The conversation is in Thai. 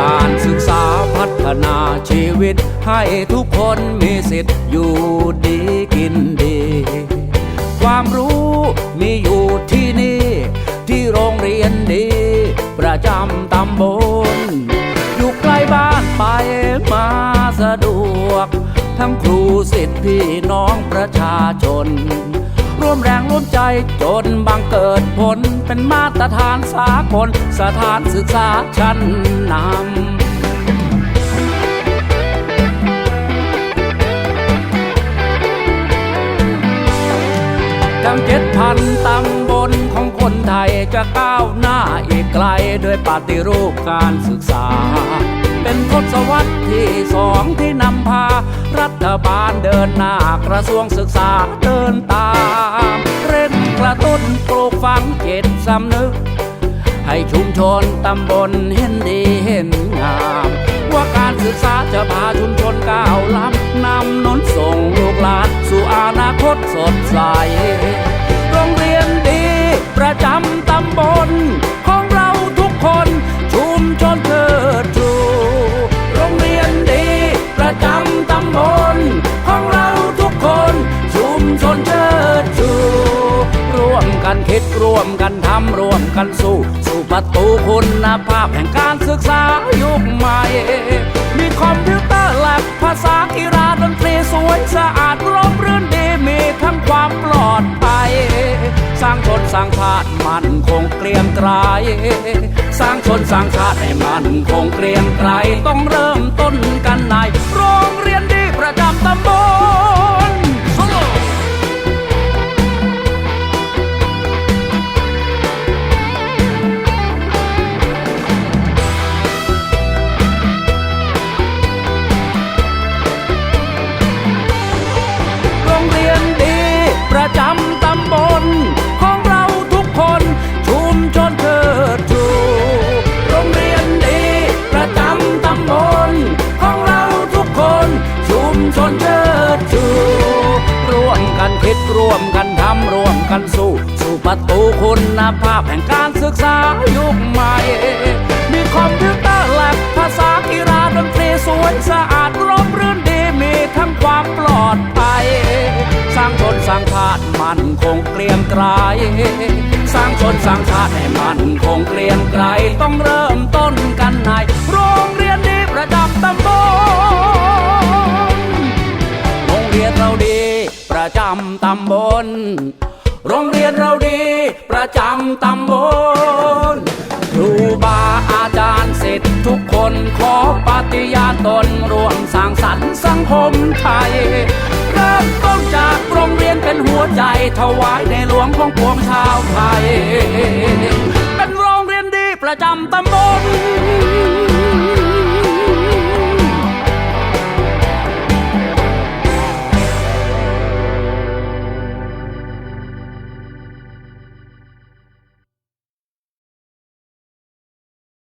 การศึกษาพัฒนาชีวิต ให้ทุกคนมีสิทธิ์อยู่ดีกินดี ความรู้มีอยู่ที่นี่ ที่โรงเรียนดี ประจำตำบล อยู่ใกล้บ้านไปมาสะดวก ทั้งครูสิทธิพี่น้องประชาชน ร่วมแรงร่วมใจจนบังเกิดผล เป็นมาตรฐานสากลสถานศึกษาชั้นนำทั้งเจ็ดพันตำบลของคนไทยจะก้าวหน้าอีกไกลด้วยปฏิรูปการศึกษา เป็นทศวรรษที่สองที่นำพา รัฐบาลเดินหน้ากระทรวงศึกษาเดินตาม นปลูกฝังเจตสำนึก ให้ชุมชนตำบลเห็นดีเห็นงาม ว่าการศึกษาจะพาชุมชนก้าวล้ำนำนนส่งลูกหลานสู่อนาคตสดใส โรงเรียนดีประจำ คิดร่วมกันทำร่วมกันสู้ สู่ประตูคุณภาพแห่งการศึกษายุคใหม่ มีคอมพิวเตอร์แลบภาษากีฬาดนตรีสวยสะอาดร่มรื่นดีมีทั้งความปลอดภัย สร้างชนสร้างชาติมันคงเกรียงไกรสร้างชนสร้างชาติให้มันคงเกรียงไกรต้องเริ่มต้นกันในโรงเรียนดีประจำตำบล คิดร่วมกันทำร่วมกันสู้ สู่ประตูคุณภาพแห่งการศึกษายุคใหม่ มีคอมพิวเตอร์แลบภาษากีฬาดนตรีสวยสะอาดร่มรื่นดีมีทั้งความปลอดภัย สร้างชนสร้างชาติมันคงเกรียงไกรสร้างชนสร้างชาติให้มันคงเกรียงไกรต้องเริ่มต้น ประจำตำบล โรงเรียนเราดีประจำตำบลครูบาอาจารย์สิทธิ์ทุกคนขอปฏิญาณตนร่วมสร้างสรรค์สังคมไทย เริ่มต้นจากโรงเรียนเป็นหัวใจถวายในหลวงของปวงชาวไทย เป็นโรงเรียนดีประจำตำบล